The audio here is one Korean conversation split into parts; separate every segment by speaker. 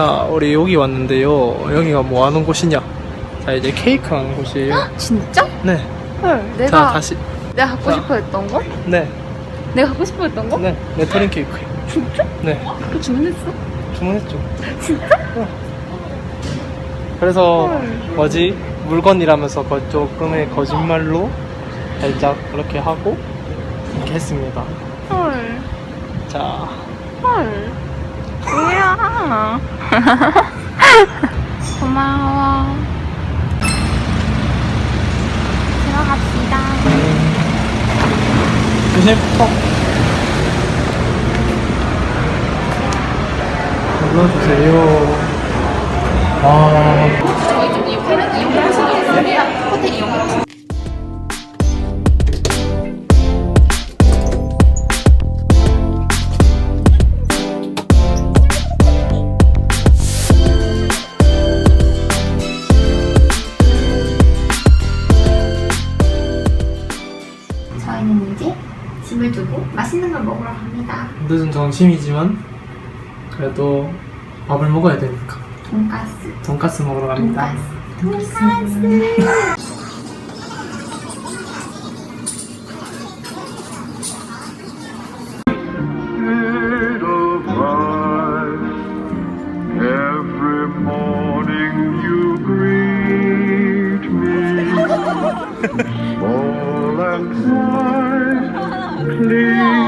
Speaker 1: 자, 우리 여기 왔는데요. 여기가 뭐 하는 곳이냐? 자, 이제 케이크 하는 곳이에요.
Speaker 2: 진짜?
Speaker 1: 네.
Speaker 2: 헐,
Speaker 1: 자,
Speaker 2: 내가
Speaker 1: 다시.
Speaker 2: 내가 갖고
Speaker 1: 자.
Speaker 2: 싶어 했던 거?
Speaker 1: 네.
Speaker 2: 내가 갖고 싶어 했던 거?
Speaker 1: 네. 레터링 케이크.
Speaker 2: 진짜?
Speaker 1: 네.
Speaker 2: 그거 주문했어?
Speaker 1: 주문했죠.
Speaker 2: 진짜?
Speaker 1: 그래서
Speaker 2: 헐.
Speaker 1: 뭐지? 물건이라면서 거, 조금의 거짓말로 살짝 그렇게 하고 이렇게 했습니다.
Speaker 2: 헐,
Speaker 1: 자,
Speaker 2: 헐. 뭐야? 고마워. 들어갑시다.
Speaker 1: 조심, 턱. 눌러주세요. 아,
Speaker 2: 저희 좀 이용하는 이용하시겠습니다. 호텔 이용. 저희는
Speaker 1: 늦은 점심이지만 그래도 밥을 먹어야 되니까
Speaker 2: 돈가스.
Speaker 1: 돈가스 먹으러 갑니다.
Speaker 2: 돈가스. 돈가스.
Speaker 3: Shade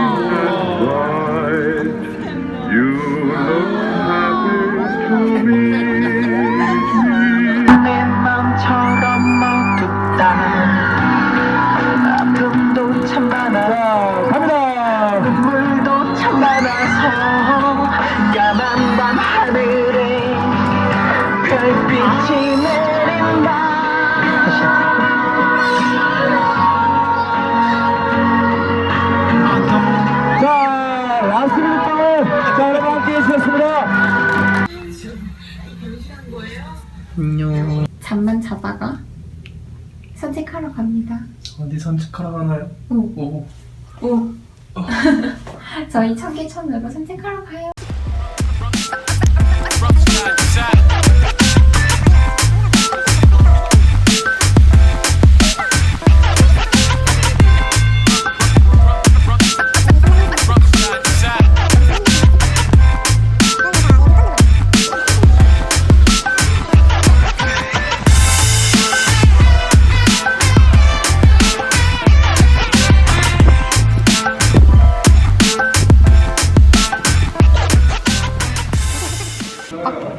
Speaker 1: 해주셨습니다. 안녕.
Speaker 2: 잠만 자다가 산책하러 갑니다.
Speaker 1: 어디 산책하러 가나요?
Speaker 2: 오.
Speaker 1: 오.
Speaker 2: 오. 저희 청계천으로 산책하러 가요.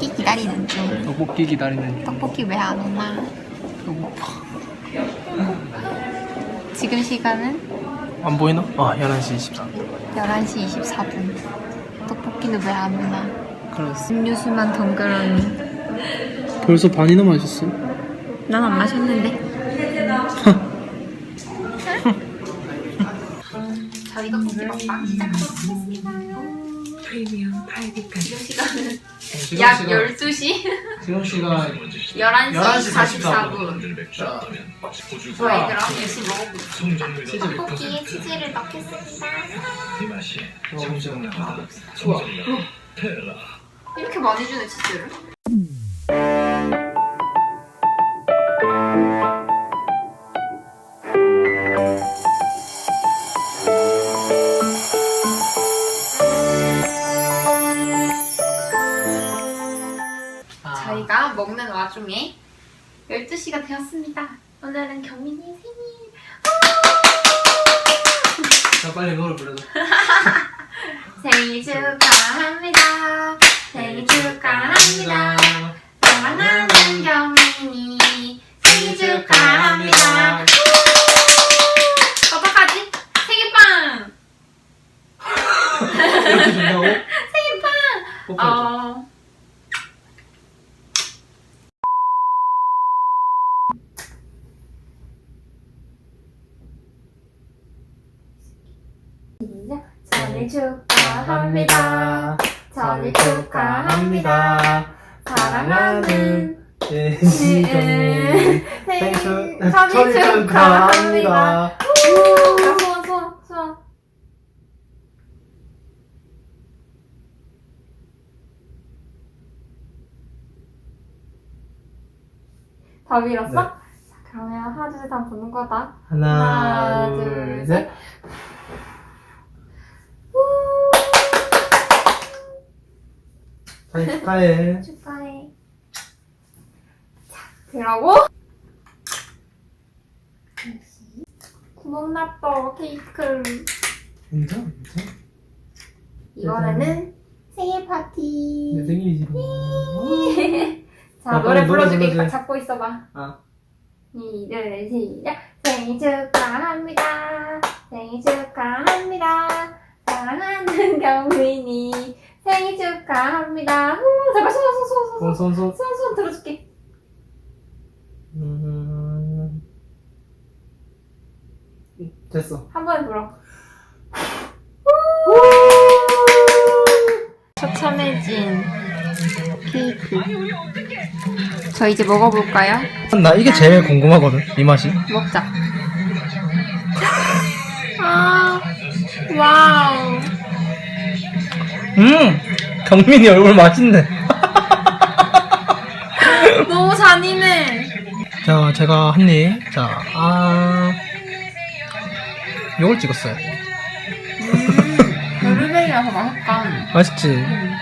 Speaker 2: 떡볶이 기다리는 중.
Speaker 1: 떡볶이 기다리는
Speaker 2: 떡볶이 왜 안 오나? 지금 시간은
Speaker 1: 안 보이나? 아, 11시 24분.
Speaker 2: 11시 24분. 떡볶이는 왜 안 오나?
Speaker 1: 그랬어.
Speaker 2: 음료수만 덩그러니.
Speaker 1: 벌써 반이나 마셨어?
Speaker 2: 난 안 마셨는데. 저희 떡볶이 먹방 시작하도록 하겠습니다.
Speaker 4: 프리미엄 파이비까지
Speaker 2: 지금 시간은
Speaker 1: 지금
Speaker 2: 약
Speaker 1: 시간-
Speaker 2: 12시
Speaker 1: 지금 시간
Speaker 2: 11시
Speaker 1: 11시
Speaker 2: 44분.
Speaker 1: 자,
Speaker 2: 저희 그럼 열심히 먹어보겠습니다.
Speaker 1: 치즈
Speaker 2: 떡볶이에 치즈를 넣겠습니다.
Speaker 1: 먹어보자. 좋아.
Speaker 2: 이렇게 많이 주네 치즈를. 먹는 와중에 12시가 되었습니다. 오늘은 경민이 생일.
Speaker 1: 자, 빨리 노래 불러줘.
Speaker 2: 생일 축하합니다. 생일 축하합니다. 사랑하는 경민이 생일 축하합니다. 어떡하지? 생일빵!
Speaker 1: 이렇게 준다고?
Speaker 2: 생일빵! 어... 생일 축하합니다. 천일 축하합니다. 사랑하는
Speaker 1: 예지 경민
Speaker 2: 생일 생일 축하합니다. 우! 야, 소원 소원 소원. 다 밀었어?
Speaker 1: 네.
Speaker 2: 자, 그러면 하나 둘 셋 한번 보는 거다.
Speaker 1: 하나,
Speaker 2: 하나,
Speaker 1: 둘,
Speaker 2: 둘,
Speaker 1: 셋. 생일 축하해.
Speaker 2: 축하해. 자, 그러고 구멍 났어 케이크.
Speaker 1: 진짜? 진짜?
Speaker 2: 이번에는 생일 파티.
Speaker 1: 내 생일이지.
Speaker 2: 자
Speaker 1: 아,
Speaker 2: 노래
Speaker 1: 빨리 노래
Speaker 2: 불러줄게.
Speaker 1: 불러줘.
Speaker 2: 잡고 있어봐.
Speaker 1: 아.
Speaker 2: 이들 시작. 생일 축하합니다. 생일 축하합니다. 사랑하는 경민이 생일 축하합니다. 후, 잠깐 손손손 손 손
Speaker 1: 손, 손, 손.
Speaker 2: 손 손 들어줄게.
Speaker 1: 음... 됐어.
Speaker 2: 한번 불어. 처참해진 케이크. 저 이제 먹어볼까요?
Speaker 1: 나 이게 제일 궁금하거든. 이 맛이.
Speaker 2: 먹자. 아, 와우.
Speaker 1: 음! 경민이 얼굴 맛있네.
Speaker 2: 너무 잔인해.
Speaker 1: 자, 제가 한 입. 자, 아. 요걸 찍었어요.
Speaker 2: 음, 블루베리라서 맛있다.
Speaker 1: 맛있지?
Speaker 2: 음.